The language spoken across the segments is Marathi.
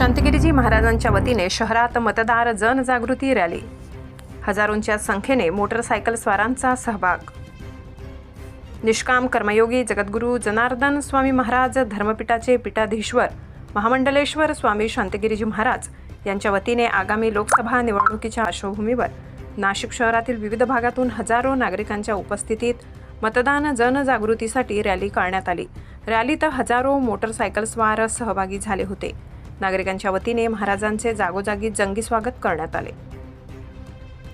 शांतगिरीजी महाराजांच्या वतीने शहरात मतदार जनजागृती रॅली. हजारोंच्या संख्येने मोटरसायकल स्वारांचा सहभाग. निष्काम कर्मयोगी जगद्गुरू जनार्दन स्वामी महाराज धर्मपीठाचे पीठाधीश्वर महामंडलेश्वर स्वामी शांतगिरीजी महाराज यांच्या वतीने आगामी लोकसभा निवडणुकीच्या पार्श्वभूमीवर नाशिक शहरातील विविध भागातून हजारो नागरिकांच्या उपस्थितीत मतदान जनजागृतीसाठी रॅली काढण्यात आली. रॅलीत हजारो मोटरसायकलस्वार सहभागी झाले होते. नागरिकांच्या वतीने महाराजांचे जागोजागी जंगी स्वागत करण्यात आले.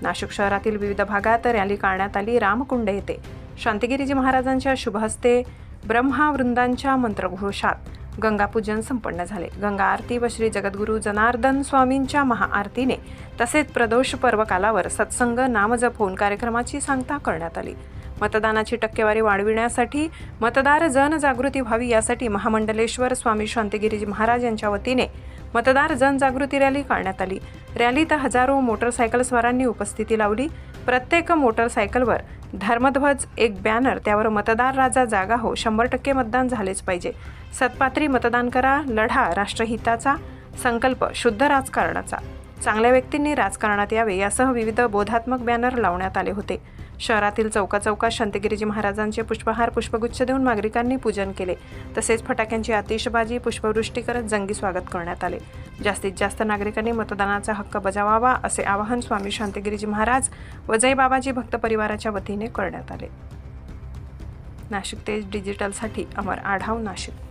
नाशिक शहरातील विविध भागात रॅली काढण्यात आली. रामकुंड येथे शांतिगिरीजी महाराजांच्या शुभहस्ते ब्रह्मावृंदांच्या मंत्रघोषात गंगापूजन संपन्न झाले. गंगा आरती व श्री जगद्गुरू जनार्दन स्वामींच्या महाआरतीने तसेच प्रदोष पर्वकालावर सत्संग नामजप होऊन कार्यक्रमाची सांगता करण्यात आली. मतदानाची टक्केवारी वाढविण्यासाठी मतदार जनजागृती व्हावी यासाठी महामंडलेश्वर स्वामी शांतिगिरीजी महाराज यांच्या वतीने मतदार जनजागृती रॅली काढण्यात आली. रॅलीत हजारो मोटरसायकलस्वारांनी उपस्थिती लावली. प्रत्येक मोटरसायकलवर धर्मध्वज एक बॅनर त्यावर मतदार राजा जागा हो शंभर टक्के मतदान झालेच पाहिजे. सत्पात्री मतदान करा लढा राष्ट्रहिताचा संकल्प शुद्ध राजकारणाचा. चांगल्या व्यक्तींनी राजकारणात यावे यासह विविध बोधात्मक बॅनर लावण्यात आले होते. शहरातील चौका चौकात शांतगिरीजी महाराजांचे पुष्पहार पुष्पगुच्छ देऊन नागरिकांनी पूजन केले. तसेच फटाक्यांची आतिषबाजी पुष्पवृष्टी करत जंगी स्वागत करण्यात आले. जास्तीत जास्त नागरिकांनी मतदानाचा हक्क बजावावा असे आवाहन स्वामी शांतगिरीजी महाराज व जय बाबाजी भक्त परिवाराच्या वतीने करण्यात आले. नाशिक तेज डिजिटलसाठी अमर आढाव नाशिक.